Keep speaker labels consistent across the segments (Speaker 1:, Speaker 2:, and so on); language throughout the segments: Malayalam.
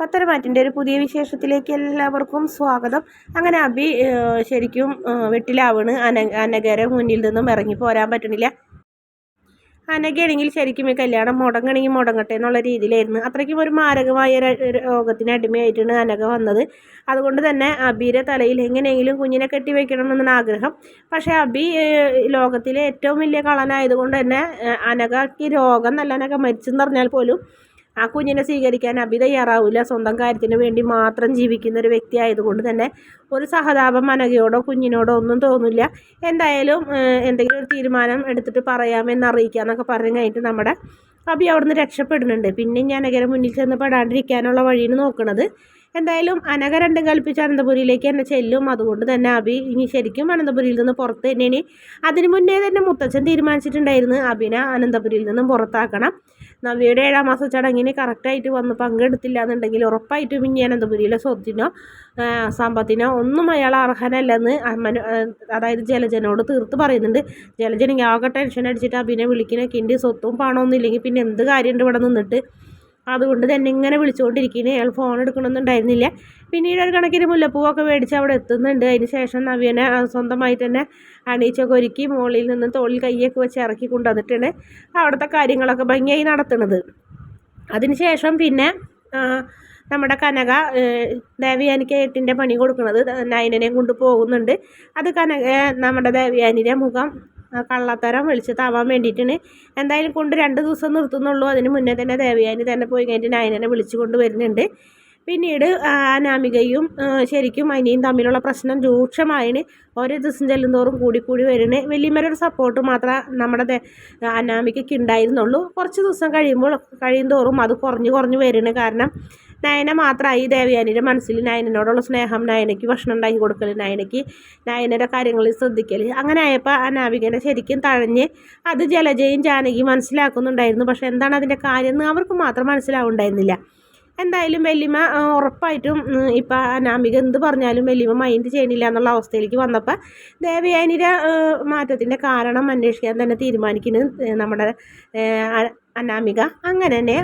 Speaker 1: പത്തരമാറ്റിന്റെ ഒരു പുതിയ വിശേഷത്തിലേക്ക് എല്ലാവർക്കും സ്വാഗതം. അങ്ങനെ അബി ശരിക്കും വെട്ടിലാവണ്. അന അനകരെ മുന്നിൽ നിന്നും ഇറങ്ങി പോരാൻ പറ്റണില്ല. അനകയാണെങ്കിൽ ശരിക്കും ഈ കല്യാണം മുടങ്ങണമെങ്കിൽ മുടങ്ങട്ടെ എന്നുള്ള രീതിയിലായിരുന്നു. അത്രയ്ക്കും ഒരു മാരകമായ രോഗത്തിന് അടിമയായിട്ടാണ് അനക വന്നത്. അതുകൊണ്ട് തന്നെ അബിയുടെ തലയിൽ എങ്ങനെയെങ്കിലും കുഞ്ഞിനെ കെട്ടി വെക്കണം ആഗ്രഹം. പക്ഷേ അബി ലോകത്തിലെ ഏറ്റവും വലിയ കളനായതുകൊണ്ട് തന്നെ അനകയ്ക്ക് രോഗം നല്ല അനക മരിച്ചെന്ന് പറഞ്ഞാൽ പോലും ആ കുഞ്ഞിനെ സ്വീകരിക്കാൻ അഭി തയ്യാറാവില്ല സ്വന്തം കാര്യത്തിന് വേണ്ടി മാത്രം ജീവിക്കുന്ന ഒരു വ്യക്തി ആയതുകൊണ്ട് തന്നെ ഒരു സഹതാപം മനകയോടോ കുഞ്ഞിനോടോ ഒന്നും തോന്നില്ല. എന്തായാലും എന്തെങ്കിലും ഒരു തീരുമാനം എടുത്തിട്ട് പറയാമെന്ന് അറിയിക്കാമെന്നൊക്കെ പറഞ്ഞു കഴിഞ്ഞിട്ട് നമ്മുടെ അഭി അവിടുന്ന് രക്ഷപ്പെടുന്നുണ്ട്. പിന്നെ ഞാൻ അനകരെ മുന്നിൽ ചെന്ന് പെടാണ്ടിരിക്കാനുള്ള വഴിയാണ് നോക്കുന്നത് എന്തായാലും അനക രണ്ടും കൽപ്പിച്ച് അനന്തപുരിയിലേക്ക് എന്നെ ചെല്ലും. അതുകൊണ്ട് തന്നെ അബി ഇനി ശരിക്കും അനന്തപുരിയിൽ നിന്ന് പുറത്ത് തന്നെയാണ്. അതിന് മുന്നേ തന്നെ മുത്തച്ഛൻ തീരുമാനിച്ചിട്ടുണ്ടായിരുന്നു. അബിനെ അനന്തപുരിയിൽ നിന്നും പുറത്താക്കണം. നവ്യയുടെ ഏഴാം മാസ ചടങ്ങിന് കറക്റ്റായിട്ട് വന്ന് പങ്കെടുത്തില്ല എന്നുണ്ടെങ്കിൽ ഉറപ്പായിട്ടും ഇനി അനന്തപുരിയിലെ സ്വത്തിനോ സമ്പത്തിനോ ഒന്നും അയാൾ അർഹനല്ലെന്ന് മനു അതായത് ജലജനോട് തീർത്ത് പറയുന്നുണ്ട്. ജലജനെങ്കിൽ ആകെ ടെൻഷൻ അടിച്ചിട്ട് അഭിനെ വിളിക്കുന്നൊക്കെ ഉണ്ട് സ്വത്തും പണമൊന്നും ഇല്ലെങ്കിൽ പിന്നെ എന്ത് കാര്യമുണ്ട് ഇവിടെ നിന്നിട്ട്? അതുകൊണ്ട് തന്നെ ഇങ്ങനെ വിളിച്ചുകൊണ്ടിരിക്കുന്നത് അയാൾ ഫോൺ എടുക്കണമെന്നുണ്ടായിരുന്നില്ല പിന്നീട് ഒരു കണക്കിന് മുല്ലപ്പൂവൊക്കെ മേടിച്ച് അവിടെ എത്തുന്നുണ്ട്. അതിന് ശേഷം നവ്യനെ സ്വന്തമായി തന്നെ അണീച്ചൊക്കെ ഒരുക്കി മുകളിൽ നിന്ന് തോളിൽ കൈയൊക്കെ വെച്ച് ഇറക്കി കൊണ്ടുവന്നിട്ടാണ് അവിടുത്തെ കാര്യങ്ങളൊക്കെ ഭംഗിയായി നടത്തുന്നത്. അതിനുശേഷം പിന്നെ നമ്മുടെ കനക ദേവയാനിക്ക് എട്ടിന്റെ പണി കൊടുക്കുന്നത് നയനനെ കൊണ്ട് പോകുന്നുണ്ട്. അത് കനക നമ്മുടെ ദേവയാനിയുടെ മുഖം കള്ളത്തരം വിളിച്ച് വേണ്ടിയിട്ടാണ്. എന്തായാലും കൊണ്ട് രണ്ട് ദിവസം നിർത്തുന്നുള്ളൂ. അതിന് മുന്നേ തന്നെ ദേവയാനി തന്നെ പോയി കഴിഞ്ഞിട്ട് നയനനെ വിളിച്ചു കൊണ്ട് വരുന്നുണ്ട് പിന്നീട് അനാമികയും ശരിക്കും അനിയും തമ്മിലുള്ള പ്രശ്നം രൂക്ഷമായിന് ഓരോ ദിവസം ചെല്ലുന്തോറും കൂടി കൂടി വരുന്നത് വലിയമ്മരുടെ സപ്പോർട്ട് മാത്രമേ നമ്മുടെ അനാമികയ്ക്ക് ഉണ്ടായിരുന്നുള്ളൂ. കുറച്ച് ദിവസം കഴിയുമ്പോൾ കഴിയും തോറും അത് കുറഞ്ഞ് കുറഞ്ഞ് വരുന്നത് കാരണം നയന മാത്രമായി ദേവയാനിയുടെ മനസ്സിൽ നയനോടുള്ള സ്നേഹം നയനയ്ക്ക് ഭക്ഷണം ഉണ്ടാക്കി കൊടുക്കൽ നയനയ്ക്ക് നയനയുടെ കാര്യങ്ങളിൽ ശ്രദ്ധിക്കൽ അങ്ങനെ ആയപ്പോൾ ആ നാവികനെ ശരിക്കും തഴഞ്ഞ് അത് ജലജയും ജാനകി മനസ്സിലാക്കുന്നുണ്ടായിരുന്നു. പക്ഷേ എന്താണ് അതിന്റെ കാര്യം എന്ന് അവർക്ക് മാത്രം മനസ്സിലാവുണ്ടായിരുന്നില്ല. എന്തായാലും വല്യമ്മ ഉറപ്പായിട്ടും ഇപ്പം അനാമിക എന്ത് പറഞ്ഞാലും വല്യമ്മ മൈൻഡ് ചെയ്യണില്ല എന്നുള്ള അവസ്ഥയിലേക്ക് വന്നപ്പോൾ ദേവയാനിയുടെ മാറ്റത്തിന്റെ കാരണം അന്വേഷിക്കാൻ തന്നെ തീരുമാനിക്കുന്നത് നമ്മുടെ അനാമിക അങ്ങനെ തന്നെ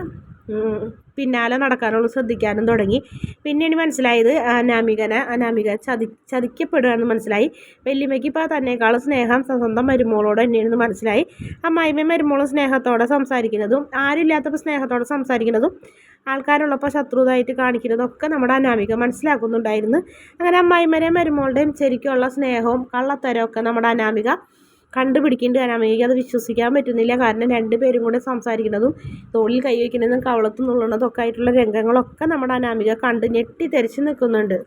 Speaker 1: പിന്നാലെ നടക്കാനുള്ള ശ്രദ്ധിക്കാനും തുടങ്ങി. പിന്നീട് മനസ്സിലായത് അനാമികനെ അനാമിക ചതി ചതിക്കപ്പെടുകയാണെന്ന് മനസ്സിലായി. വല്യമ്മയ്ക്ക് ഇപ്പോൾ തന്നെക്കാളും സ്നേഹം സ്വന്തം മരുമോളോട് തന്നെയാണെന്ന് മനസ്സിലായി. അമ്മായിമ്മ മരുമോളും സ്നേഹത്തോടെ സംസാരിക്കുന്നതും ആരില്ലാത്തപ്പോൾ സ്നേഹത്തോടെ സംസാരിക്കുന്നതും ആൾക്കാരുള്ളപ്പോൾ ശത്രുതായിട്ട് കാണിക്കുന്നതൊക്കെ നമ്മുടെ അനാമിക മനസ്സിലാക്കുന്നുണ്ടായിരുന്നു. അങ്ങനെ അമ്മായിമ്മരെയും മരുമോളുടെയും ശരിക്കുള്ള സ്നേഹവും കള്ളത്തരവും ഒക്കെ നമ്മുടെ അനാമിക കണ്ടുപിടിക്കേണ്ട എനിക്ക് അത് വിശ്വസിക്കാൻ പറ്റുന്നില്ല. കാരണം രണ്ടുപേരും കൂടെ സംസാരിക്കുന്നതും തോളിൽ കൈവയ്ക്കുന്നതും കവളത്ത് നിന്നുള്ളതൊക്കെ ആയിട്ടുള്ള രംഗങ്ങളൊക്കെ നമ്മുടെ അനാമിക കണ്ട് ഞെട്ടി തെറിച്ച് നിൽക്കുന്നുണ്ട്.